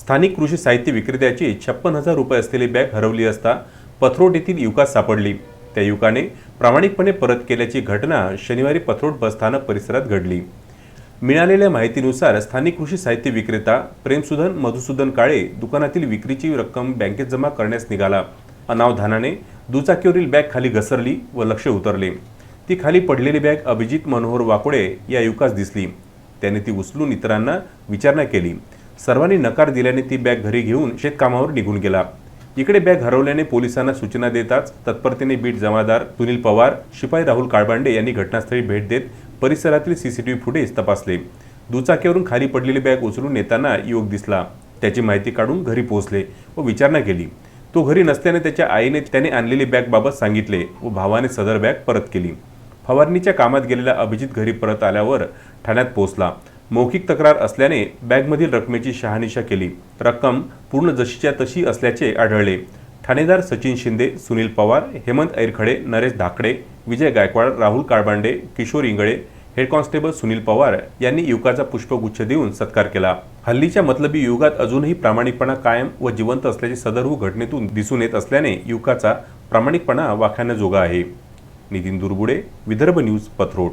स्थानिक कृषी साहित्य विक्रेत्याची छप्पन हजार रुपये असलेली बॅग हरवली असता पथरोट येथील युवकात सापडली. त्या युवकाने प्रामाणिकपणे परत केल्याची घटना शनिवारी पथरोट बसस्थानक परिसरात घडली. मिळालेल्या माहितीनुसार स्थानिक कृषी साहित्य विक्रेता प्रेमसुधन मधुसूदन काळे दुकानातील विक्रीची रक्कम बँकेत जमा करण्यास निघाला. अनावधानाने दुचाकीवरील बॅग खाली घसरली व लक्ष उतरले. ती खाली पडलेली बॅग अभिजित मनोहर वाकोडे या युवकास दिसली. त्याने ती उचलून इतरांना विचारणा केली. सर्वांनी नकार दिल्याने ती बॅग घरी घेऊन शेतकामावर निघून गेला. इकडे बॅग हरवल्याने पोलिसांना सूचना देताच तत्परतेने बीट जमादार सुनील पवार शिपाई राहुल काळबांडे यांनी घटनास्थळी भेट देत परिसरातील सीसीटीव्ही फुटेज तपासले. दुचाकीवरून खाली पडलेली बॅग उचलून नेताना युवक दिसला. त्याची माहिती काढून घरी पोहोचले व विचारणा केली. तो घरी नसल्याने त्याच्या आईने त्याने आणलेली बॅगबाबत सांगितले व भावाने सदर बॅग परत केली. फवारणीच्या कामात गेलेला अभिजित घरी परत आल्यावर ठाण्यात पोहोचला. मौखिक तक्रार असल्याने बॅगमधील रकमेची शहानिशा केली. रक्कम पूर्ण जशीच्या तशी असल्याचे आढळले. ठाणेदार सचिन शिंदे सुनील पवार हेमंत ऐरखडे नरेश धाकडे विजय गायकवाड राहुल काळबांडे किशोर इंगळे हेड कॉन्स्टेबल सुनील पवार यांनी युवकाचा पुष्पगुच्छ देऊन सत्कार केला. हल्लीच्या मतलबी युगात अजूनही प्रामाणिकपणा कायम व जिवंत असल्याचे सदर्भ घटनेतून दिसून येत असल्याने युवकाचा प्रामाणिकपणा वाखाण्याजोगा आहे. नितीन दुर्बुडे विदर्भ न्यूज पथरोट.